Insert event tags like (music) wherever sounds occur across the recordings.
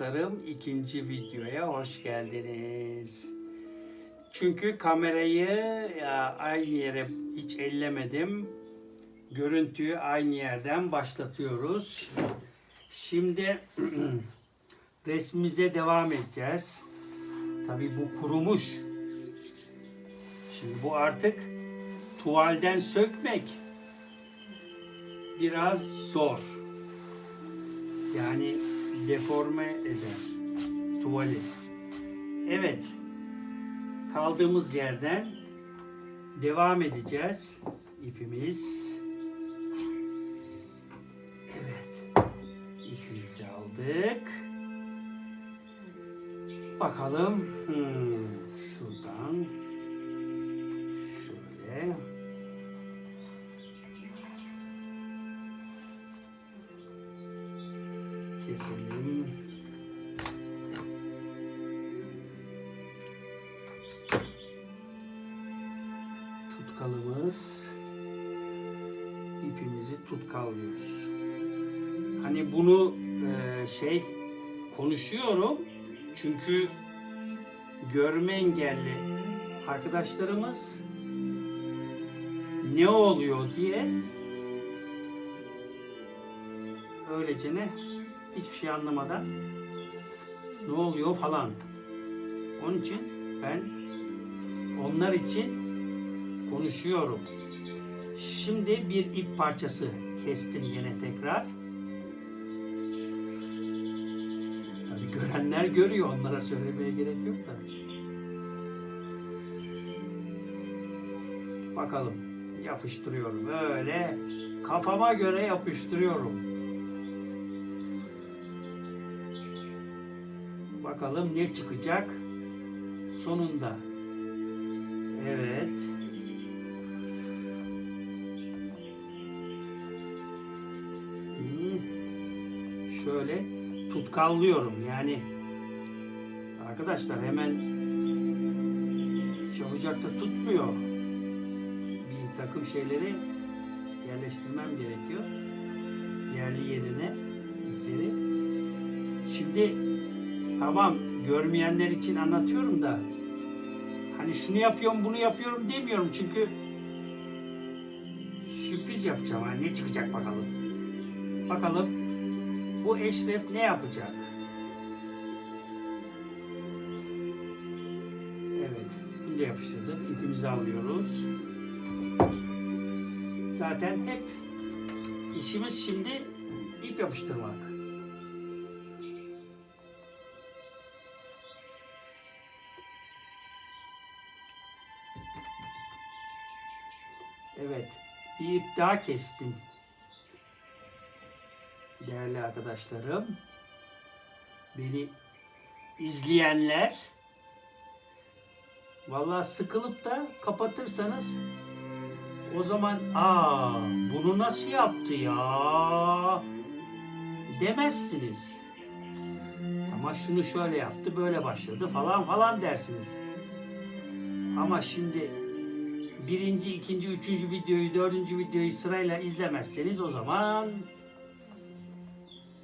Arkadaşlarım ikinci videoya hoş geldiniz. Çünkü kamerayı aynı yere hiç ellemedim. Görüntüyü aynı yerden başlatıyoruz. Şimdi (clears throat) resmimize devam edeceğiz. Tabii bu kurumuş. Şimdi bu artık tuvalden sökmek biraz zor. Yani deforme eder tuvali. Evet. Kaldığımız yerden devam edeceğiz. İpimiz. Evet. İpimizi aldık. Bakalım. Hmm, şuradan. Şöyle. Keselim. Tutkalımız ipimizi tutkallıyoruz. Hani bunu e, şey konuşuyorum çünkü görme engelli arkadaşlarımız ne oluyor diye öylecene hiçbir şey anlamadan ne oluyor falan. Onun için ben onlar için konuşuyorum. Şimdi bir ip parçası kestim yine tekrar. Tabii görenler görüyor. Onlara söylemeye gerek yok da. Bakalım. Yapıştırıyorum. Böyle kafama göre yapıştırıyorum. Bakalım ne çıkacak sonunda. Evet. Hmm. Şöyle tutkallıyorum yani. Arkadaşlar hemen çabucakta tutmuyor. Bir takım şeyleri yerleştirmem gerekiyor. Yerli yerine. Şimdi tamam görmeyenler için anlatıyorum da hani şunu yapıyorum bunu yapıyorum demiyorum çünkü sürpriz yapacağım. Hani ne çıkacak bakalım. Bakalım bu Eşref ne yapacak? Evet. Bunu da yapıştırdık. İpimizi alıyoruz. Zaten hep işimiz şimdi ip yapıştırmak. İp kestim. Değerli arkadaşlarım. Beni izleyenler vallahi sıkılıp da kapatırsanız o zaman aa bunu nasıl yaptı ya demezsiniz. Ama şunu şöyle yaptı, böyle başladı falan falan dersiniz. Ama şimdi birinci, ikinci, üçüncü videoyu, dördüncü videoyu sırayla izlemezseniz o zaman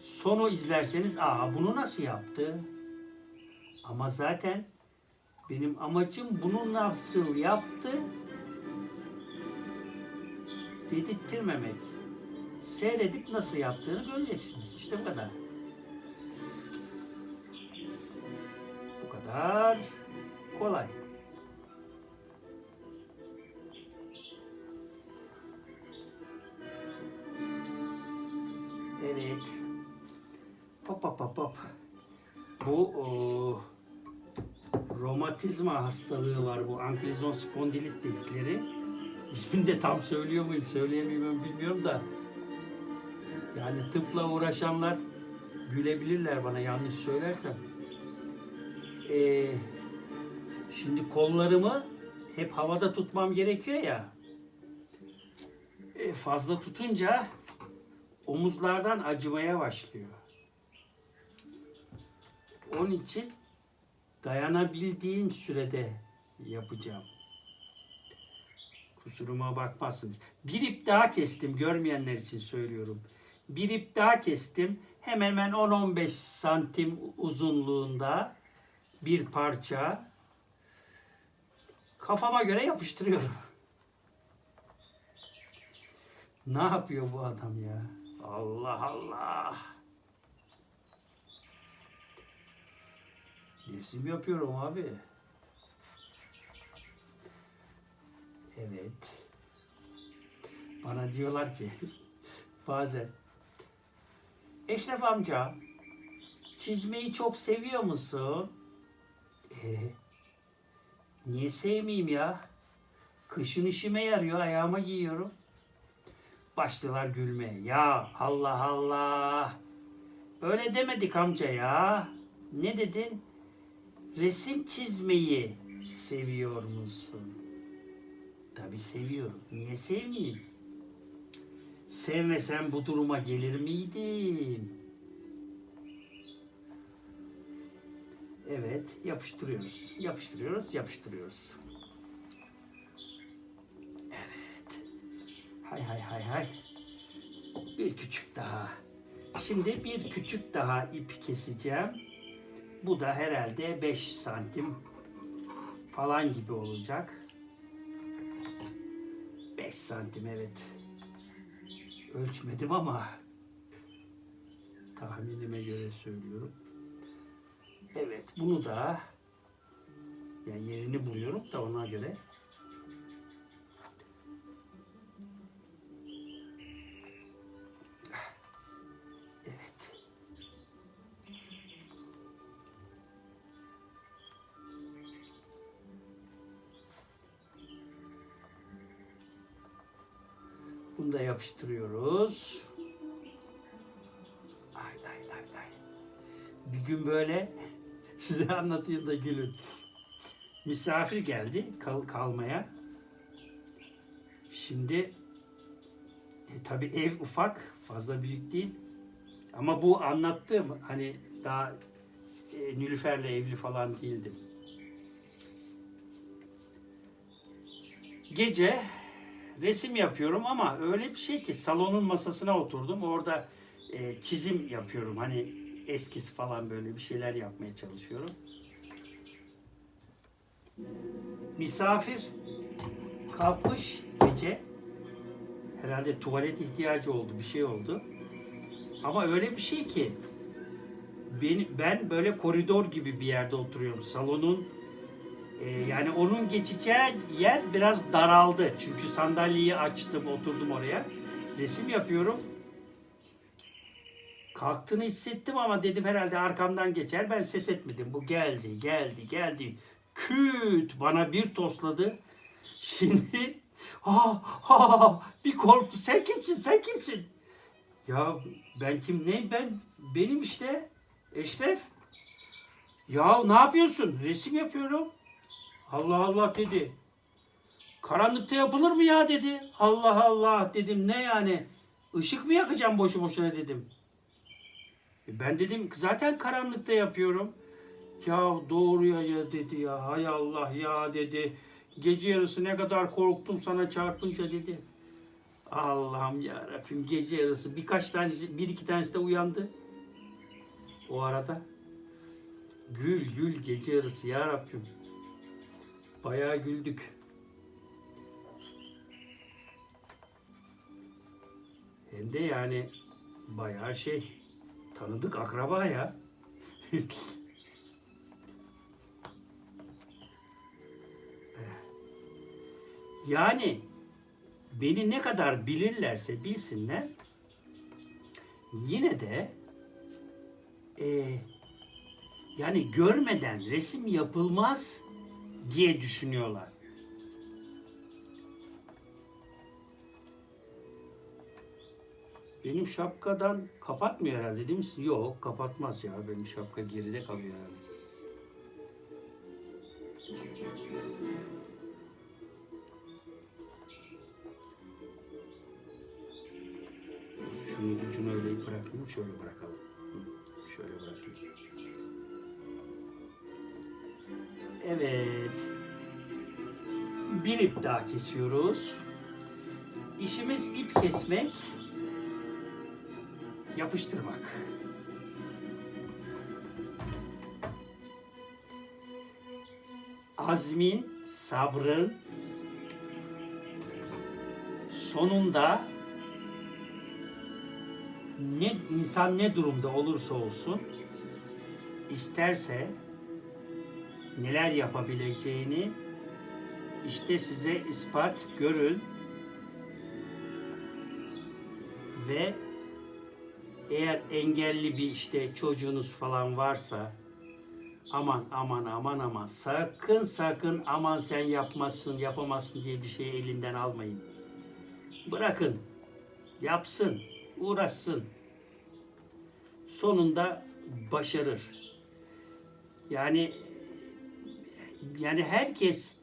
sonu izlerseniz aa bunu nasıl yaptı? Ama zaten benim amacım bunu nasıl yaptı dedirttirmemek. Seyredip nasıl yaptığını göreceksiniz. İşte bu kadar. Hastalığı var bu ankilozon spondilit dedikleri. İsmini de tam söylüyor muyum, söyleyemiyorum bilmiyorum da. Yani tıpla uğraşanlar gülebilirler bana yanlış söylersem. Ee, şimdi kollarımı hep havada tutmam gerekiyor ya. Ee, fazla tutunca omuzlardan acımaya başlıyor. Onun için dayanabildiğim sürede yapacağım. Kusuruma bakmazsınız. Bir ip daha kestim görmeyenler için söylüyorum. Bir ip daha kestim. Hemen hemen 10-15 santim uzunluğunda bir parça kafama göre yapıştırıyorum. Ne yapıyor bu adam ya? Allah Allah. Resim yapıyorum abi. Evet. Bana diyorlar ki (laughs) bazen Eşref amca çizmeyi çok seviyor musun? E, niye sevmeyeyim ya? Kışın işime yarıyor, ayağıma giyiyorum. Başlılar gülmeye. Ya Allah Allah. Öyle demedik amca ya. Ne dedin? Resim çizmeyi seviyor musun? Tabii seviyorum. Niye sevmeyeyim? Sevmesem bu duruma gelir miydim? Evet, yapıştırıyoruz. Yapıştırıyoruz, yapıştırıyoruz. Evet. Hay hay hay hay. Bir küçük daha. Şimdi bir küçük daha ip keseceğim. Bu da herhalde 5 santim falan gibi olacak. 5 santim evet. Ölçmedim ama tahminime göre söylüyorum. Evet bunu da yani yerini buluyorum da ona göre Yapıştırıyoruz. Ay ay ay ay. Bir gün böyle (laughs) size anlatayım da gülün. Misafir geldi kal kalmaya. Şimdi e, tabii ev ufak, fazla büyük değil. Ama bu anlattığım hani daha e, Nilüfer'le evli falan değildim. Gece resim yapıyorum ama öyle bir şey ki salonun masasına oturdum. Orada e, çizim yapıyorum. Hani eskiz falan böyle bir şeyler yapmaya çalışıyorum. Misafir kalkmış gece. Herhalde tuvalet ihtiyacı oldu, bir şey oldu. Ama öyle bir şey ki ben, ben böyle koridor gibi bir yerde oturuyorum. Salonun yani onun geçeceği yer biraz daraldı. Çünkü sandalyeyi açtım, oturdum oraya. Resim yapıyorum. Kalktığını hissettim ama dedim herhalde arkamdan geçer. Ben ses etmedim. Bu geldi, geldi, geldi. Küt bana bir tosladı. Şimdi ha ha bir korktu. Sen kimsin? Sen kimsin? Ya ben kim neyim ben? Benim işte Eşref. Ya ne yapıyorsun? Resim yapıyorum. Allah Allah dedi. Karanlıkta yapılır mı ya dedi. Allah Allah dedim ne yani? Işık mı yakacağım boşu boşuna dedim. E Ben dedim zaten karanlıkta yapıyorum. Ya doğru ya, ya dedi ya. Hay Allah ya dedi. Gece yarısı ne kadar korktum sana çarpınca dedi. Allah'ım ya Rabbim gece yarısı birkaç tanesi bir iki tanesi de uyandı. O arada. Gül gül gece yarısı ya Rabbim. Bayağı güldük. Hem de yani bayağı şey tanıdık akraba ya. (laughs) yani beni ne kadar bilirlerse bilsinler yine de e, yani görmeden resim yapılmaz diye düşünüyorlar. Benim şapkadan kapatmıyor herhalde değil mi? Yok kapatmaz ya. Benim şapka geride kalıyor herhalde. Şunun ucunu öyle bırakayım. Şöyle bırakalım. Şöyle bırakayım. Evet. Bir ip daha kesiyoruz. İşimiz ip kesmek. yapıştırmak. Azmin, sabrın sonunda ne insan ne durumda olursa olsun isterse neler yapabileceğini işte size ispat görün ve eğer engelli bir işte çocuğunuz falan varsa aman aman aman aman sakın sakın aman sen yapmazsın yapamazsın diye bir şeyi elinden almayın. Bırakın yapsın uğraşsın sonunda başarır. Yani yani herkes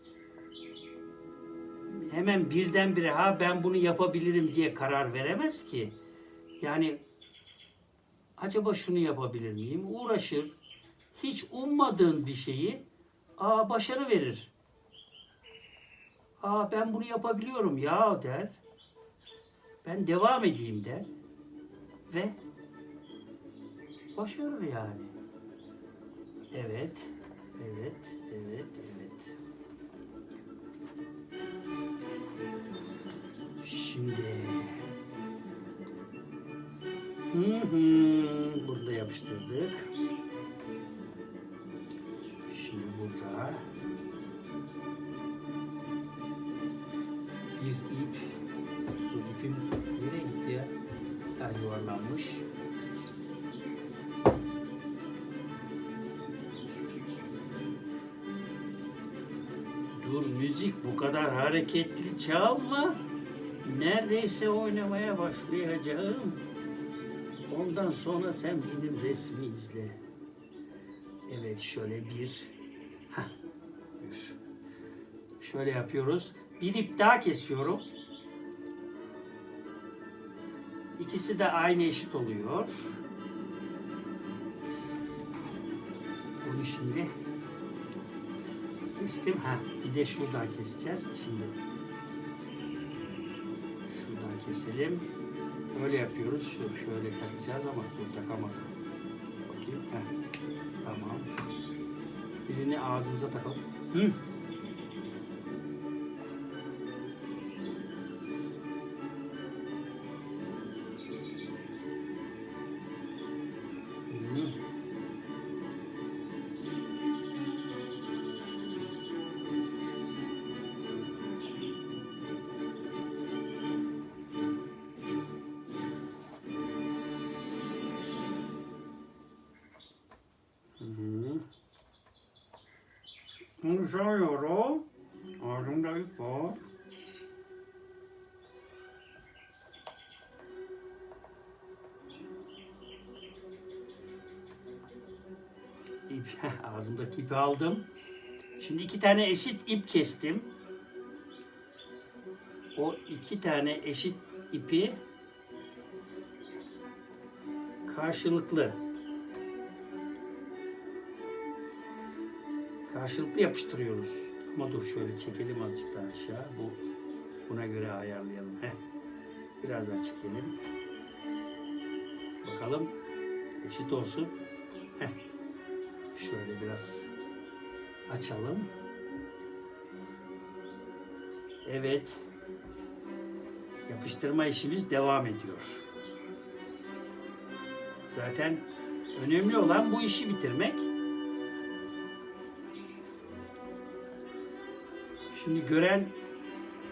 hemen birdenbire ha ben bunu yapabilirim diye karar veremez ki. Yani acaba şunu yapabilir miyim? Uğraşır. Hiç ummadığın bir şeyi aa başarı verir. Aa ben bunu yapabiliyorum ya der. Ben devam edeyim der. Ve başarır yani. Evet, evet, evet, evet. Şimdi hı hı, burada yapıştırdık. Şimdi burada müzik bu kadar hareketli çalma. Neredeyse oynamaya başlayacağım. Ondan sonra sen benim resmi izle. Evet şöyle bir. Bir. Şöyle yapıyoruz. Bir ip daha kesiyorum. İkisi de aynı eşit oluyor. Bunu şimdi kestim. Ha, bir de şuradan keseceğiz. Şimdi şuradan keselim. Böyle yapıyoruz. Şu şöyle takacağız ama dur takamadım. Bakayım. Heh. Tamam. Birini ağzımıza takalım. Hı. Bunu sarıyorum. Ağzımda ip var. İp, (laughs) ağzımdaki ipi aldım. Şimdi iki tane eşit ip kestim. O iki tane eşit ipi karşılıklı karşılıklı yapıştırıyoruz. Ama dur şöyle çekelim azıcık daha aşağı. Bu buna göre ayarlayalım. Heh. Biraz daha çekelim. Bakalım eşit olsun. Heh. Şöyle biraz açalım. Evet. Yapıştırma işimiz devam ediyor. Zaten önemli olan bu işi bitirmek. Şimdi gören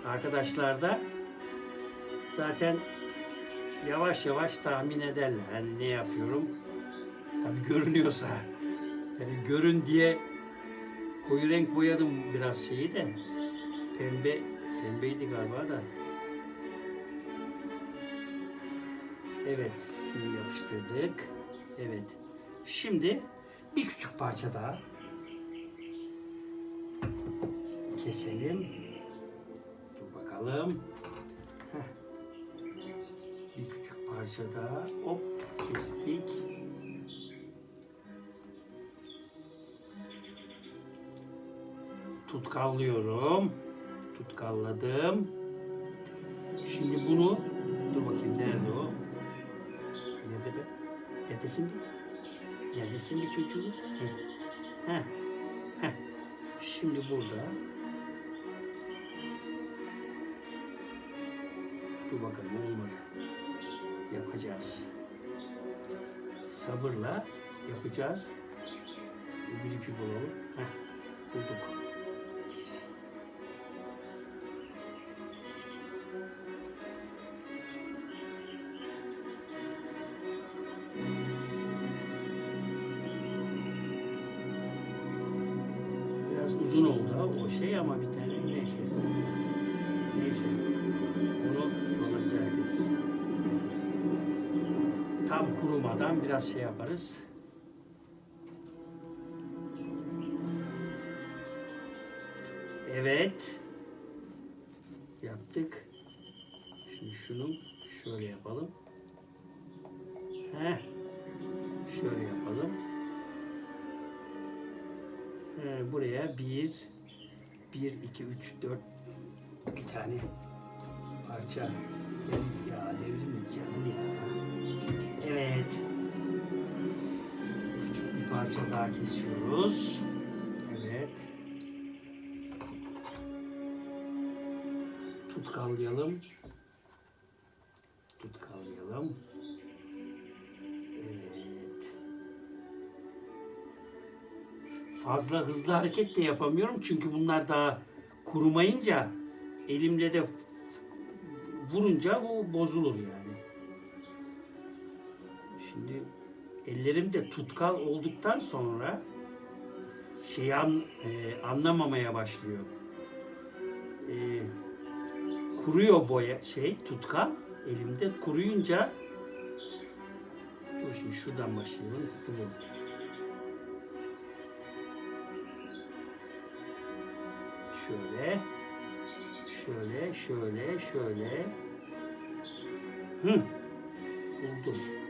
arkadaşlar da zaten yavaş yavaş tahmin ederler. Hani ne yapıyorum? Tabii görünüyorsa. Yani görün diye koyu renk boyadım biraz şeyi de. Pembe, pembeydi galiba da. Evet, şunu yapıştırdık. Evet. Şimdi bir küçük parça daha keselim. Dur bakalım. Heh. Bir küçük parça daha. Hop kestik. Tutkallıyorum. Tutkalladım. Şimdi bunu dur bakayım nerede o? Nerede? be. Dedesin bir. Neredesin bir çocuğu? Heh. Heh. Heh. Şimdi burada. Bakalım olmadı. Yapacağız. Sabırla yapacağız. Bir ipi bulalım. Heh. Bulduk. Biraz uzun oldu o şey ama bir tane neyse. Neyse. Tam kurumadan biraz şey yaparız. Evet. Yaptık. Şimdi şunu şöyle yapalım. Heh. Şöyle yapalım. He, buraya bir, bir, iki, üç, dört bir tane parça. Ya devrim canım ya. Evet. Küçük bir parça daha kesiyoruz. Evet. Tutkallayalım. Tutkallayalım. Evet. Fazla hızlı hareket de yapamıyorum çünkü bunlar daha kurumayınca elimle de vurunca bu bozulur yani. Şimdi ellerim de tutkal olduktan sonra şeyi an, e, anlamamaya başlıyor. E, kuruyor boya şey tutkal elimde kuruyunca dur şimdi şuradan başlayalım. Dur. Şöyle. Şöyle, şöyle, şöyle. Hı. Buldum.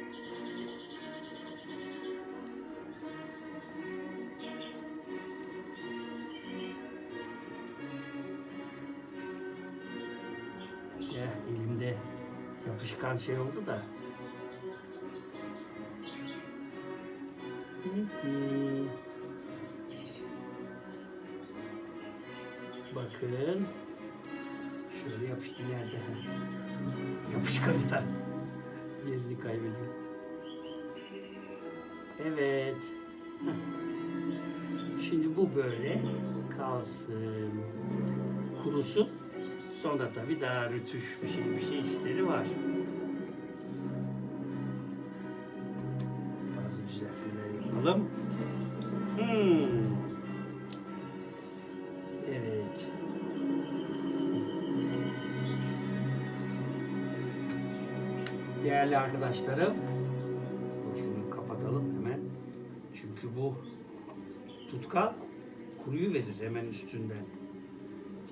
Yapışkan şey oldu da. Bakın. Şöyle yapıştı nerede? Da. Yerini kaybediyor. Evet. Şimdi bu böyle kalsın. Kurusun. Sonra tabii daha rütüş bir şey bir şey işleri var. Yapalım. Hmm. Evet. Değerli arkadaşlarım, şunu kapatalım hemen. Çünkü bu tutkal kuruyu verir hemen üstünden.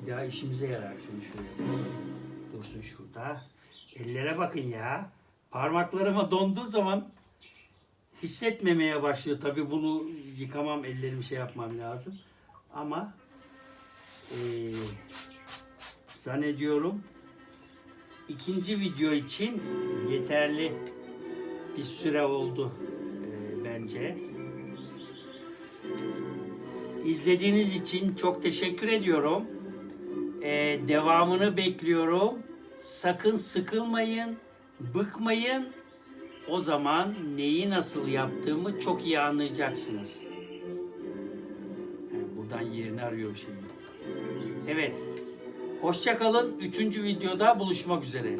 Bir daha işimize yarar şunu şöyle. Dursun şurada. Ellere bakın ya. Parmaklarıma donduğu zaman hissetmemeye başlıyor. Tabii bunu yıkamam, ellerimi şey yapmam lazım. Ama eee, zannediyorum ikinci video için yeterli bir süre oldu eee, bence. İzlediğiniz için çok teşekkür ediyorum. Eee, devamını bekliyorum. Sakın sıkılmayın, bıkmayın. O zaman neyi nasıl yaptığımı çok iyi anlayacaksınız. He, Buradan yerini arıyorum şimdi. Evet. Hoşça kalın. Üçüncü videoda buluşmak üzere.